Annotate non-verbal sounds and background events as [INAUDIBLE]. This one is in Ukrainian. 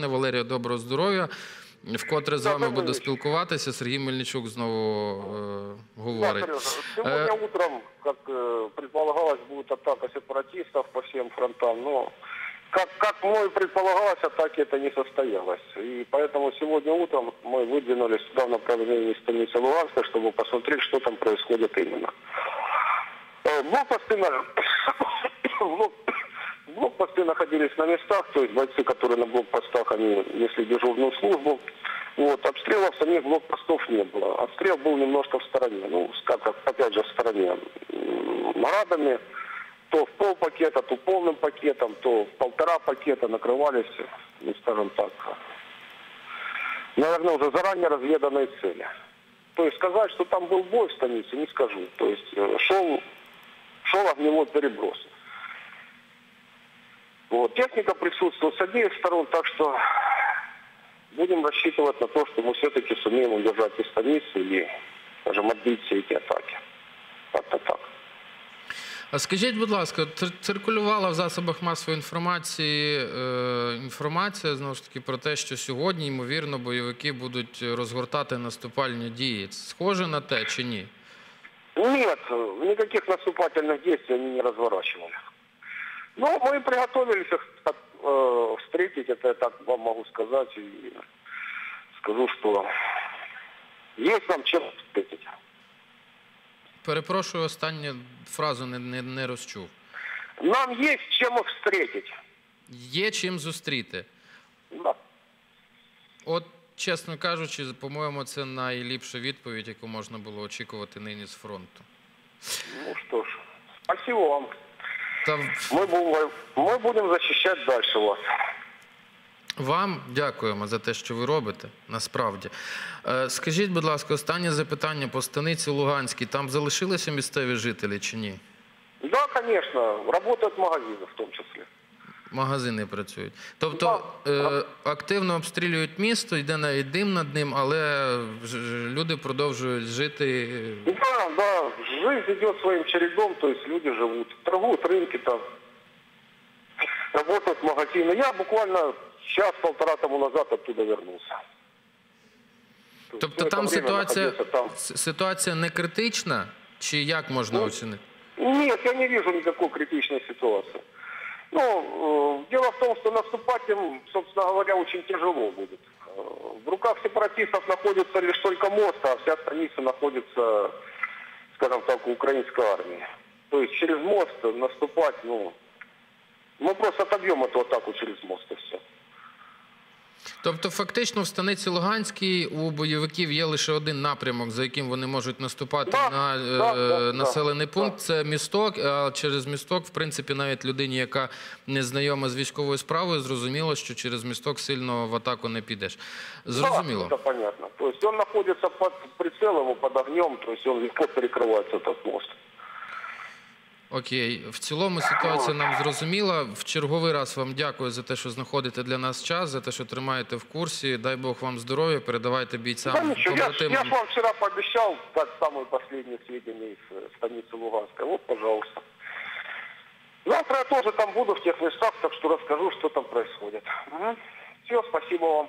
Пане Валерію, доброго здоров'я. Вкотре з Да, вами добрий буду вечір. спілкуватися. Сергій Мельничук знову е, Да, говорить. Сережа, сегодня утром, как э, предполагалось, будет атака сепаратистов по всем фронтам, но как, как мной предполагалось, атаки это не состоялось. И поэтому сегодня утром мы выдвинулись туда в направлении станицы Луганска, чтобы посмотреть, что там происходит именно. Э, Блокпосты, на... [COUGHS] блок- блокпосты находились на местах, то есть бойцы, которые на блокпостах, они несли дежурную службу. Вот, обстрелов самих блокпостов не было. Обстрел был немножко в стороне. Ну, как, опять же, в стороне. Марадами, то в пол пакета, то полным пакетом, то в полтора пакета накрывались, ну, скажем так, наверное, уже заранее разведанные цели. То есть сказать, что там был бой в станице, не скажу. То есть э, шел, шел огневой переброс. Вот. Техника присутствует с обеих сторон, так что будем рассчитывать на то, что мы все-таки сумеем удержать и станицу, или, скажем, отбить все эти атаки. Как-то так. А скажіть, будь ласка, цир- циркулювала в засобах масової інформації е, інформація знову ж таки про те, що сьогодні, ймовірно, бойовики будуть розгортати наступальні дії. Це Схоже на те чи ні? Нет, э, никаких наступательных действий они не разворачивали. Но мы приготовились их э, встретить, это я так вам могу сказать. И скажу, что есть нам чем встретить. Перепрошую, останню фразу не, не, не розчув. Нам есть чем их встретить. Є чим зустріти. Да. От, чесно кажучи, по-моєму, це найліпша відповідь, яку можна було очікувати нині з фронту. Ну что ж, спасибо вам. Та Мы будем, мы будем защищать дальше вас. Вам дякуємо за те, що ви робите. Насправді, Е, скажіть, будь ласка, останнє запитання по станиці Луганській. Там залишилися місцеві жителі чи ні? Да, конечно, работают магазины в том числе. Магазини працюють. Тобто е, активно обстрілюють місто, йде навіть дим над ним, але ж- ж- люди продовжують жити. Да, да, жизнь идет своим чередом, то есть люди живут, торгуют рынки там, работают магазины. Я буквально час-полтора тому назад оттуда вернулся. То есть Тобто все там это время ситуація, находился там. с- ситуація не критична, чи як можна Ну, оцінити? Нет, я не вижу никакой критичной ситуации. Ну, э, дело в том, что наступать им, собственно говоря, очень тяжело будет. Э, В руках сепаратистов находится лишь только мост, а вся станица находится, скажем так, у украинской армии. То есть через мост наступать, ну, мы просто отобьем эту атаку через мост и все. Тобто, фактично, в станиці Луганській у бойовиків є лише один напрямок, за яким вони можуть наступати Да, на е, да, да, населений да, пункт. да. Це місток. А через місток, в принципі, навіть людині, яка не знайома з військовою справою, зрозуміло, що через місток сильно в атаку не підеш. Зрозуміло. Да, это понятно. То есть он находится под прицелом и под огнем, то есть он легко перекрывается этот мост. Окей, в цілому ситуація нам зрозуміла. В черговий раз вам дякую за те, що знаходите для нас час, за те, що тримаєте в курсі. Дай Бог вам здоров'я, передавайте Да бійцям ничего, я, ж- я побратимам. ж вам вчера пообещал дать самые последние сведения из э, станицы Луганской. Вот, пожалуйста. Завтра я тоже там буду в тех местах, так что расскажу, что там происходит. Все, спасибо вам.